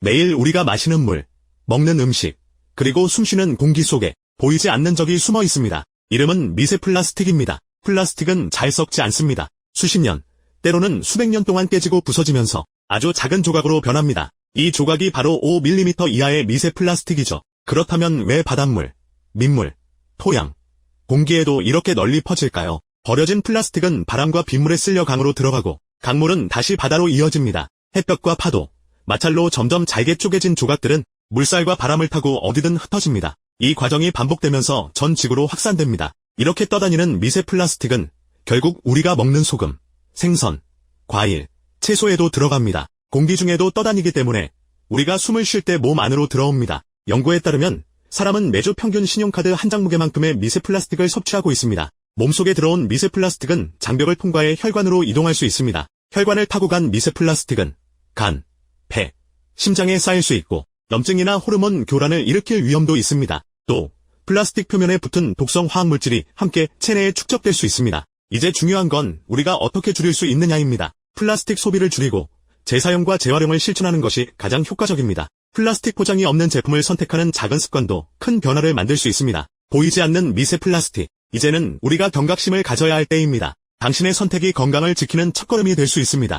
매일 우리가 마시는 물, 먹는 음식, 그리고 숨쉬는 공기 속에 보이지 않는 적이 숨어 있습니다. 이름은 미세 플라스틱입니다. 플라스틱은 잘 썩지 않습니다. 수십 년, 때로는 수백 년 동안 깨지고 부서지면서 아주 작은 조각으로 변합니다. 이 조각이 바로 5mm 이하의 미세 플라스틱이죠. 그렇다면 왜 바닷물, 민물, 토양, 공기에도 이렇게 널리 퍼질까요? 버려진 플라스틱은 바람과 빗물에 쓸려 강으로 들어가고 강물은 다시 바다로 이어집니다. 햇볕과 파도, 마찰로 점점 잘게 쪼개진 조각들은 물살과 바람을 타고 어디든 흩어집니다. 이 과정이 반복되면서 전 지구로 확산됩니다. 이렇게 떠다니는 미세 플라스틱은 결국 우리가 먹는 소금, 생선, 과일, 채소에도 들어갑니다. 공기 중에도 떠다니기 때문에 우리가 숨을 쉴 때 몸 안으로 들어옵니다. 연구에 따르면 사람은 매주 평균 신용카드 한 장 무게만큼의 미세 플라스틱을 섭취하고 있습니다. 몸속에 들어온 미세 플라스틱은 장벽을 통과해 혈관으로 이동할 수 있습니다. 혈관을 타고 간 미세 플라스틱은 간, 폐, 심장에 쌓일 수 있고 염증이나 호르몬 교란을 일으킬 위험도 있습니다. 또 플라스틱 표면에 붙은 독성 화학물질이 함께 체내에 축적될 수 있습니다. 이제 중요한 건 우리가 어떻게 줄일 수 있느냐입니다. 플라스틱 소비를 줄이고 재사용과 재활용을 실천하는 것이 가장 효과적입니다. 플라스틱 포장이 없는 제품을 선택하는 작은 습관도 큰 변화를 만들 수 있습니다. 보이지 않는 미세 플라스틱. 이제는 우리가 경각심을 가져야 할 때입니다. 당신의 선택이 건강을 지키는 첫걸음이 될 수 있습니다.